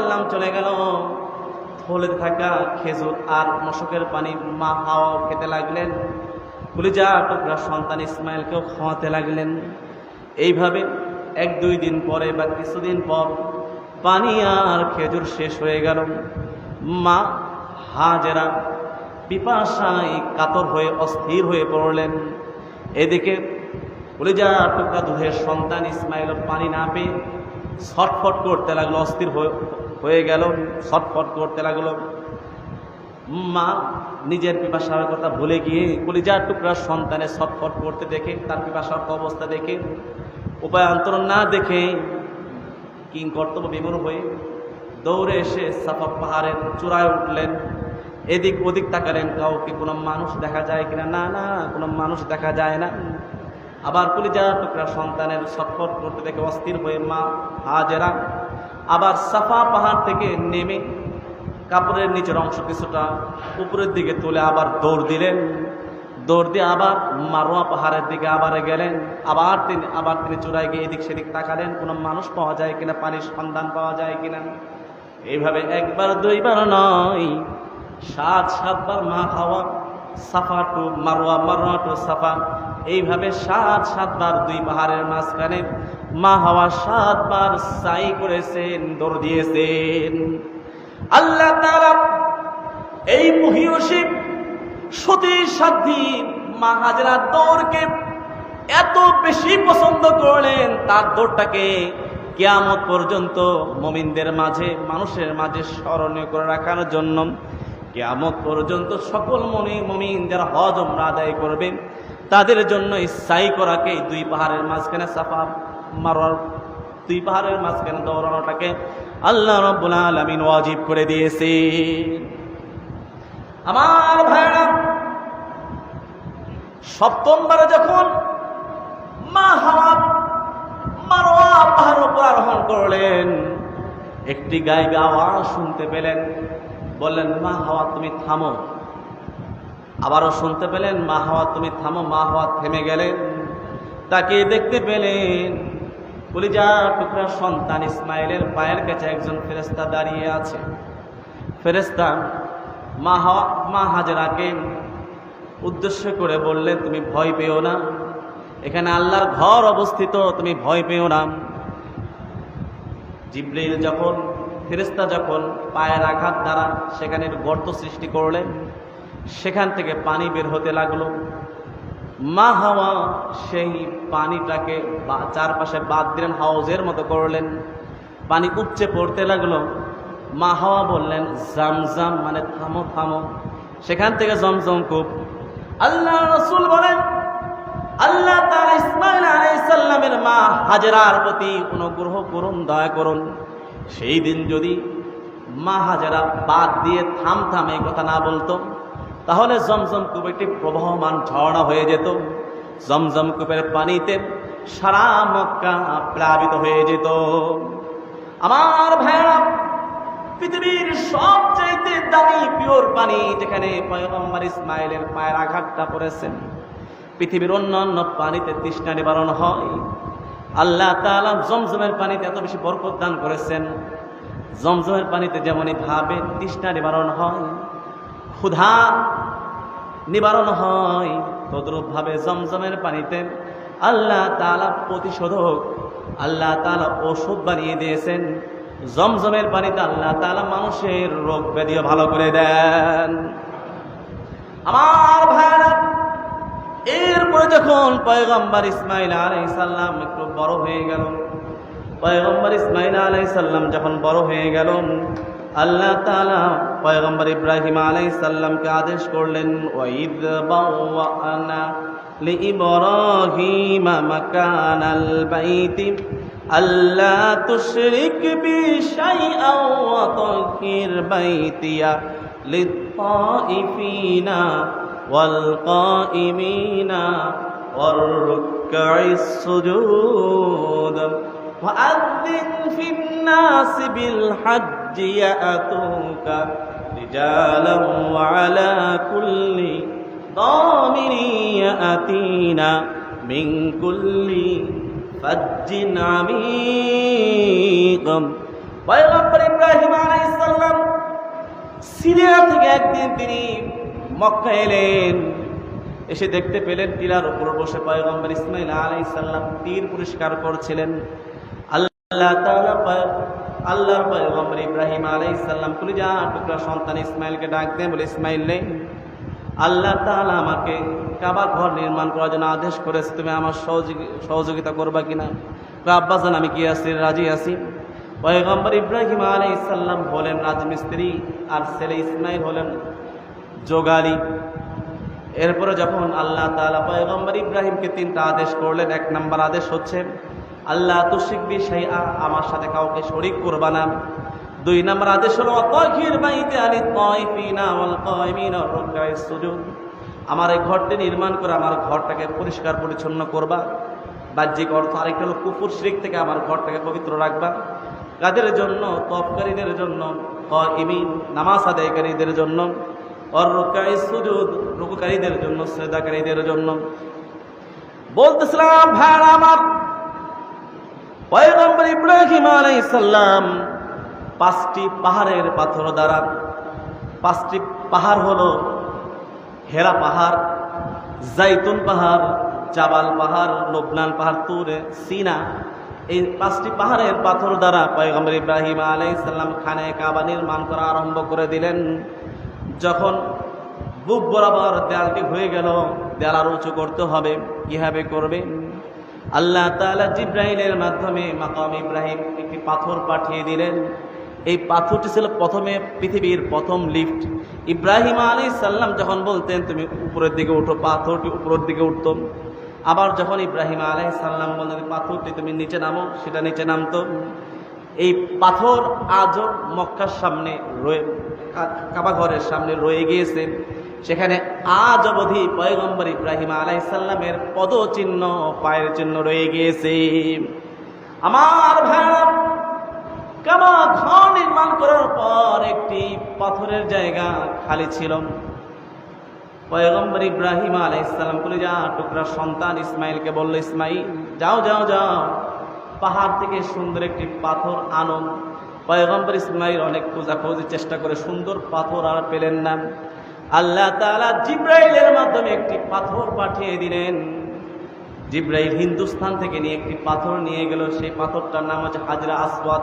সাল্লাম চলে গেল। থলে থাকা খেজুর আর মশকের পানি মা হাওয়া খেতে লাগলেন। কুলিজা টুকরা সন্তান ইসমাইলকেও খাওয়াতে লাগলেন। এইভাবে এক দুই দিন পরে বা কিছুদিন পর পানি আর খেজুর শেষ হয়ে গেল। মা হাজেরা পিপাসায় কাতর হয়ে অস্থির হয়ে পড়লেন। এদিকে কলিজা টুকরা দুধের সন্তান ইসমাইল পানি না পেয়ে ছটফট করতে লাগল, অস্থির হয়ে- গেল, ছটফট করতে লাগল। মা নিজের পিপাসার কথা ভুলে গিয়ে কলিজার টুকরার সন্তানে ছটফট করতে দেখে, তার পিপাসার অবস্থা দেখে, উপায়ান্তর না দেখে কিং কর্তব্য বিমূর হয়ে দৌড়ে এসে সাফা পাহাড়ের চূড়ায় উঠলেন। এদিক ওদিক তাকালেন, কাউকে কোনো মানুষ দেখা যায় কিনা? না না, কোনো মানুষ দেখা যায় না। আবার কলিজা টুকরা সন্তানের ছটফট করতে দেখে অস্থির হয়ে মা হাজেরা আবার সাফা পাহাড় থেকে নেমে কাপড়ের নিচের অংশ কিছুটা উপরের দিকে তুলে আবার দৌড় দিলেন। দৌড় দিয়ে আবার মারোয়া পাহাড়ের দিকে আবার গেলেন। আবার তিনি আবার তিনি চূড়ায় গিয়ে এদিক সেদিক তাকালেন। কোনো মানুষ পাওয়া যায় কিনা, পানির সন্ধান পাওয়া যায় কিনা? এইভাবে একবার, দুইবার নয়, সাত, সাতবার মা হাওয়া Safa to Marwa Marwa to Safa. এইভাবে সাত সাতবার দুই পাহাড়ের মাঝখানে মা হাওয়া সাতবার সাই করেছেন, দৌড় দিয়েছেন। আল্লাহ তাআলা এই মহিয়সী সতী সাধ্যী মা হাজরা দৌড়কে এত বেশি পছন্দ করলেন, তার দৌড়টাকে কেয়ামত পর্যন্ত মমিনদের মাঝে, মানুষের মাঝে স্মরণীয় করে রাখার জন্য। কেয়ামত পর্যন্ত সকল মনি মমিন যারা হজ ওমরা আদায় করবে। তাদের জন্য ইসাই করাকে দুই পাহাড়ের মাঝখানে সাফা মারার দুই পাহাড়ের মাঝখানে দৌড়ানোটাকে আল্লাহ রব্বুল আলামিন ওয়াজিব করে দিয়েছে। আমার ভাইরা, সপ্তমবারে যখন মা হাওয়া মারোয়া পাহাড় উপর আরোহণ করলেন, একটি গায়ে আওয়াজ শুনতে পেলেন। বললেন, মা হাওয়া, তুমি থামো। আবারও শুনতে পেলেন, মা হাওয়া, তুমি থামো। মা হাওয়া থেমে গেলেন। তাকে দেখতে পেলেন, কলিজা টুকরা সন্তান ইসমাইলের পায়ের কাছে একজন ফেরেস্তা দাঁড়িয়ে আছে। ফেরেস্তা মা হাওয়া, মা হাজরাকে উদ্দেশ্য করে বললেন তুমি ভয় পেও না। এখানে আল্লাহর ঘর অবস্থিত, তুমি ভয় পেও না। জিব্রিল যখন ফেরেস্তা যখন পায়ের আঘাত দ্বারা সেখানে গর্ত সৃষ্টি করলেন, সেখান থেকে পানি বের হতে লাগল। মা হাওয়া সেই পানিটাকে চারপাশে বাদ দিলেন হাউজের মতো করলেন। পানি উপচে পড়তে লাগল। মা হাওয়া বললেন জামজাম মানে থামো থামো। সেখান থেকে জমজম কূপ। আল্লাহ রসুল বলেন, আল্লাহ তার ইসমাইল আলাইহিস সালামের মা হাজরার প্রতি অনুগ্রহ করুন, দয়া করুন। সেই দিন যদি মা হাজারা বাদ দিয়ে থাম থাম এই কথা না বলতো, তাহলে জমজম একটি প্রবহমান ঝর্ণা হয়ে যেত। জমজম কূপের পানিতে সারা মক্কা প্লাবিত হয়ে যেত। আমার ভাইরা পৃথিবীর সবচাইতে দামি পিওর পানি যেখানে পয়গম্বর ইসমাইলের পায়ের আঘাতটা পড়েছেন, পৃথিবীর অন্যান্য পানিতে তৃষ্ণা নিবারণ হয়। আল্লাহ তাআলা জমজমের পানিতে এত বেশি বরকত দান করেছেন। জমজমের পানিতে যেমনই ভাবে তৃষ্ণা নিবারণ হয়, ক্ষুধা নিবারণ হয়, তদ্রূপভাবে জমজমের পানিতে আল্লাহ তালা প্রতিশোধক, আল্লাহ তালা ওষুধ বানিয়ে দিয়েছেন। জমজমের পানিতে আল্লাহ তালা মানুষের রোগ ব্যাধিও ভালো করে দেন। আমার ভাইরা এরপরে যখন পয়গম্বর ইসমাইল একটু বড় হয়ে গেল পয়গম্বর ইসমাইল আলাইহিস সালাম যখন বড় হয়ে গেল আল্লাহ তাআলা পয়গম্বর ইব্রাহিম আলাইহিস সালামকে আদেশ করলেন ওয়াইদ বাওয়ানা لإبراهيم مكان البيت ألا تشرك بي شيئا وطهر بيتي للطائفين والقائمين والركع السجود وأذن في الناس بالحج يأتوك رجالا وعلى كل ضامر يأتينا من كل فج عميق পয়গম্বর ইব্রাহিম ইব্রাহিম আলাইসাল্লাম সিরিয়া থেকে একদিন তিনি মক্কা এলেন এসে দেখতে পেলেন টিলার উপর বসে পয়গম্বর ইসমাইল আলাইসাল্লাম তীর পুরস্কার করছিলেন। আল্লাহ আল্লাহর পয়গম্বর ইব্রাহিম আলাইসাল্লাম কুলিজা টুকরা সন্তান ইসমাইলকে ডাক দেন বলে ইসমাইল নেই আল্লাহ তাআলা আমাকে কাবা ঘর নির্মাণ করার জন্য আদেশ করেছে তুমি আমার সহযোগী- সহযোগিতা করবা কিনা? কয়, আব্বাজান আমি কি আছি রাজি আছি? পয়গম্বর ইব্রাহিম আলাইসাল্লাম হলেন রাজমিস্ত্রি আর ছেলে ইসমাইল হলেন যোগালী। এরপরে যখন আল্লাহ তাআলা পয়গম্বর ইব্রাহিমকে তিনটা আদেশ করলেন, এক নাম্বার আদেশ হচ্ছে আল্লাহ তুশিকবি সেই আমার সাথে কাউকে শরিক করবা না। দুই নম্বর আদেশ হলো, অতহির বাইতে আলি তাইফিনা ওয়াল সুজুদ। আমার এই ঘরটি নির্মাণ করে আমার ঘরটাকে পরিষ্কার পরিচ্ছন্ন করবা। বাহ্যিক অর্থ আরেকটা হলো কুকুর শিরিক থেকে আমার ঘরটাকে পবিত্র রাখবা। কাদের জন্য তপকারীদের জন্য ক ইমিন নামাজ আদায়কারীদের জন্য অর রুকাই সুজুদ, রুকুকারীদের জন্য শ্রেদাকারীদের জন্য। বলতেছিলাম, ভাইরা আমার, পয়গম্বর ইব্রাহিম আলাইসাল্লাম পাঁচটি পাহাড়ের পাথর দ্বারা, পাঁচটি পাহাড় হলো হেরা পাহাড়, জাইতুন পাহাড়, জাবাল পাহাড়, লোবনান পাহাড়, তুরে, সিনা। এই পাঁচটি পাহাড়ের পাথর দ্বারা পয়গম্বর ইব্রাহিম আলাইসাল্লাম খানে কাবা নির্মাণ করা আরম্ভ করে দিলেন। যখন বুক বরাবর দেয়ালটি হয়ে গেল, দেয়াল আরও উঁচু করতে হবে। কীভাবে করবে? আল্লাহ তাআলা জিব্রাহিলের মাধ্যমে মাকাম ইব্রাহিম একটি পাথর পাঠিয়ে দিলেন। এই পাথরটি ছিল প্রথমে পৃথিবীর প্রথম লিফট। ইব্রাহিম আলী সাল্লাম যখন বলতেন, তুমি উপরের দিকে উঠো, পাথরটি উপরের দিকে উঠতো। আবার যখন ইব্রাহিম আলাই সাল্লাম বলতেন পাথরটি তুমি নিচে নামো, সেটা নিচে নামতো। এই পাথর আজও মক্কার সামনে রয়ে কাবা ঘরের সামনে রয়ে গিয়েছে। সেখানে আজ অবধি পয়গম্বর ইব্রাহিম আলাইসাল্লামের পদচিহ্ন, পায়ের চিহ্ন রয়ে গিয়েছে। আমার ভাইরা, কাবা ঘর নির্মাণ করার পর একটি পাথরের জায়গা খালি ছিল। পয়গম্বর ইব্রাহিম আলাইসাল্লাম যা টুকরা সন্তান ইসমাইলকে বলল, ইসমাইল, যাও যাও যাও। পাহাড় থেকে সুন্দর একটি পাথর আনো। পয়গম্বর ইসমাইল অনেক খোঁজাখোঁজি চেষ্টা করে সুন্দর পাথর আর পেলেন না। আল্লাহ তাআলা জিব্রাইলের মাধ্যমে একটি পাথর পাঠিয়ে দিলেন। জিব্রাইল হিন্দুস্তান থেকে নিয়ে একটি পাথর নিয়ে গেল। সেই পাথরটার নাম হচ্ছে হাজরা আসবাদ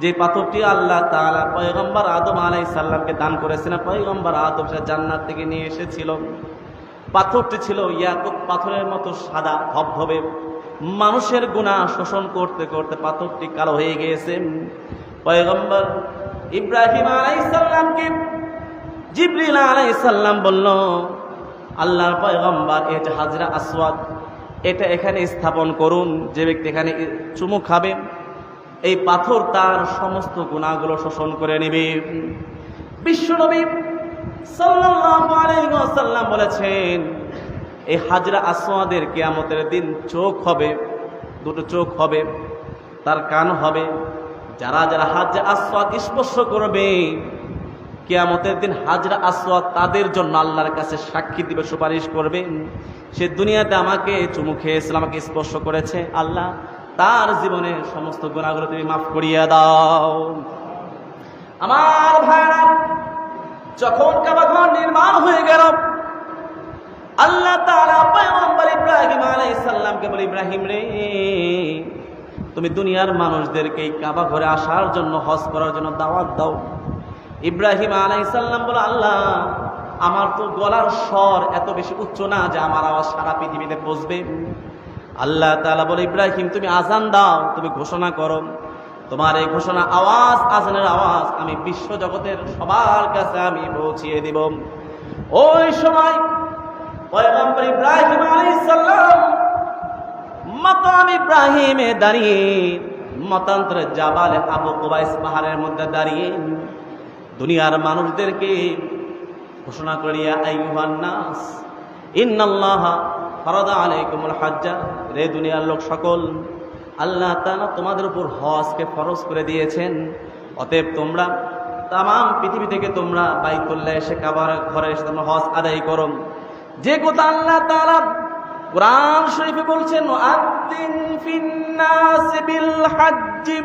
যে পাথরটি আল্লাহ তাআলা পয়গম্বর আদম আলাই সাল্লামকে দান করেছিলেন পয়গম্বর আদম সে জান্নাত থেকে নিয়ে এসেছিল। পাথরটি ছিল ইয়াকুত পাথরের মতো সাদা, ধবধবে। মানুষের গুণা শোষণ করতে করতে পাথরটি কালো হয়ে গিয়েছে। পয়গম্বর ইব্রাহিম আলাইসাল্লামকে জিবরিল আলাইসাল্লাম বলল, আল্লাহর পয়গম্বর যে হাজরা আসওয়াদ, এটা এখানে স্থাপন করুন। যে ব্যক্তি এখানে চুমু খাবে, এই পাথর তার সমস্ত গুণাগুলো শোষণ করে নেবে। বিশ্বনবী সাল্লাল্লাহু বলেছেন এই হাজরা আসওয়াদের কিয়ামতের দিন চোখ হবে, দুটো চোখ হবে, তার কান হবে। যারা যারা হাজরা আসওয়াদ স্পর্শ করবে, কেয়ামতের দিন হাজরা আসওয়াদ তাদের জন্য আল্লাহর কাছে সাক্ষী দিবে, সুপারিশ করবে। সে দুনিয়াতে আমাকে চুমু খেয়েছিল আমাকে স্পর্শ করেছে। আল্লাহ, তার জীবনের সমস্ত গুণাগুলো তুমি মাফ করিয়া দাও। আমার যখন কাবাঘর নির্মাণ হয়ে গেল, আল্লাহ তাআলা পয়গম্বর ইব্রাহিম আলাইহিস সালামকে বলে, ইব্রাহিম রে, তুমি দুনিয়ার মানুষদেরকে এই কাবা ঘরে আসার জন্য, হজ করার জন্য দাওয়াত দাও। ইব্রাহিম আলাইহিস সালাম বলে, আল্লাহ, আমার তো গলার স্বর এত বেশি উচ্চ না যে আমার আওয়াজ সারা পৃথিবীতে পৌঁছবে। আল্লাহ তাআলা বলে, ইব্রাহিম, তুমি আজান দাও, তুমি ঘোষণা করো। তোমার এই ঘোষণা আওয়াজ, আজানের আওয়াজ আমি বিশ্ব জগতের সবার কাছে আমি পৌঁছিয়ে দিব। ওই সময় পয়গম্বর ইব্রাহিম ইব্রাহিমে দাঁড়িয়ে মতান্তরে জাবালে আবু কুবাইস পাহাড়ের মধ্যে দাঁড়িয়ে দুনিয়ার মানুষদেরকে ঘোষণা করিয়া আইয়ুহান আলাইকুমুল হাজ্জা, রে দুনিয়ার লোক সকল আল্লাহ তালা তোমাদের উপর হজকে ফরজ করে দিয়েছেন। অতএব তোমরা তাম পৃথিবী থেকে তোমরা বাইতুল্লাহ এসে কাবার ঘরে এসে তোমরা হজ আদায় করো। যে কথা আল্লাহ তালা কোরআন শরীফে বলছেন আদিন ফিন্নাস বিল হাজ্জিম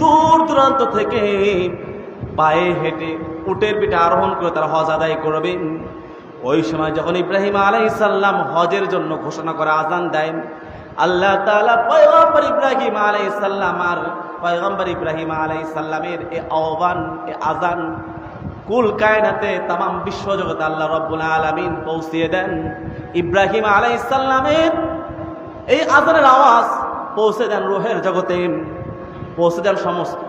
দূর দূরান্ত থেকে পায়ে হেঁটে উটের পিঠে আরোহণ করে তারা হজ আদায় করবেন ওই সময় যখন ইব্রাহিম আলাইসাল্লাম হজের জন্য ঘোষণা করে আজান দেন, আল্লাহ তাআলা পয়গম্বর ইব্রাহিম আলাইসাল্লাম আর পয়গম্বর ইব্রাহিম আলাইসাল্লামের এ আহ্বান, এ আজান কুল কায়নাতে তাম বিশ্বজগতে আল্লাহ রব্বুল আলমিন পৌঁছিয়ে দেন। ইব্রাহিম আলাইসাল্লামের এই আজানের আওয়াজ পৌঁছে দেন রোহের জগতে। পৌঁছে দেন সমস্ত।